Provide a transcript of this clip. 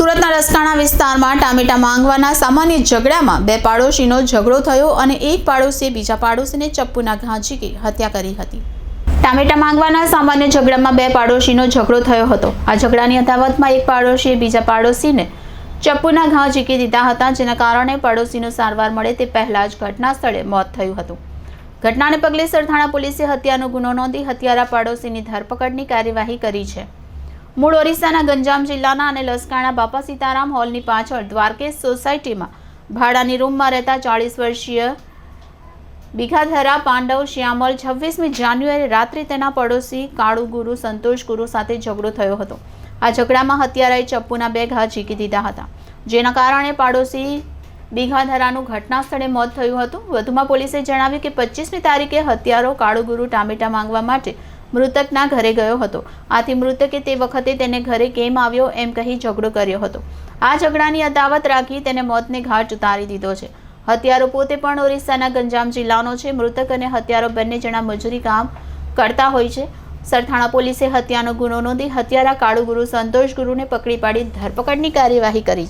સુરતના રસકાણા વિસ્તારમાં ટામેટા માંગવાના સામાન્ય ઝઘડામાં બે પાડોશીનો ઝઘડો થયો અને એક પાડોશીએ બીજા પાડોશીને ચપ્પુના ઘા ઝીકી હત્યા કરી હતી. ટામેટા માંગવાના સામાન્ય ઝઘડામાં બે પાડોશીનો ઝઘડો થયો હતો. આ ઝઘડાની અદાવતમાં એક પાડોશીએ બીજા પાડોશીને ચપ્પુના ઘા ઝીકી દીધા હતા, જેના કારણે પાડોશીનો સારવાર મળે તે પહેલાં જ ઘટના સ્થળે મોત થયું હતું. ઘટનાને પગલે સરથાણા પોલીસે હત્યાનો ગુનો નોંધી હત્યારા પાડોશીની ધરપકડની કાર્યવાહી કરી છે. મૂળ ઓરિસ્સાના ગંજામ જિલ્લાના અને લસકાણા બાપા સીતારામ હોલની પાછળ દ્વારકેશ સોસાયટીમાં ભાડાની રૂમમાં રહેતા ચાળીસ વર્ષીય બિઘાધરા પાંડવ શ્યામલ છવ્વીસમી જાન્યુઆરી રાત્રે તેના પડોશી કાળુ ગુરુ સંતોષ ગુરુ સાથે ઝઘડો થયો હતો. આ ઝઘડામાં હત્યારાએ ચપ્પુના બે ઘા ઝીકી દીધા હતા. જેના કારણે પાડોશી બિઘાધરાનું ઘટના સ્થળે મોત થયું હતું. વધુમાં પોલીસે જણાવ્યું કે પચીસમી તારીખે હત્યારો કાળુ ગુરુ ટામેટા માંગવા માટે મૃતકના ઘરે ગયો હતો. આથી મૃતકે તે વખતે તેને ઘરે કેમ આવ્યો એમ કહી ઝઘડો કર્યો હતો. આ ઝઘડાની અદાવત રાખી તેને મોતને ઘાટ ઉતારી દીધો છે. હત્યારો પોતે પણ ઓરિસ્સાના ગંજામ જિલ્લાનો છે. મૃતક અને હત્યારો બંને જણા મજૂરી કામ કરતા હોય છે. સરથાણા પોલીસે હત્યાનો ગુનો નોંધી હત્યારા કાળુ ગુરુ સંતોષ ગુરુને પકડી પાડી ધરપકડની કાર્યવાહી કરી છે.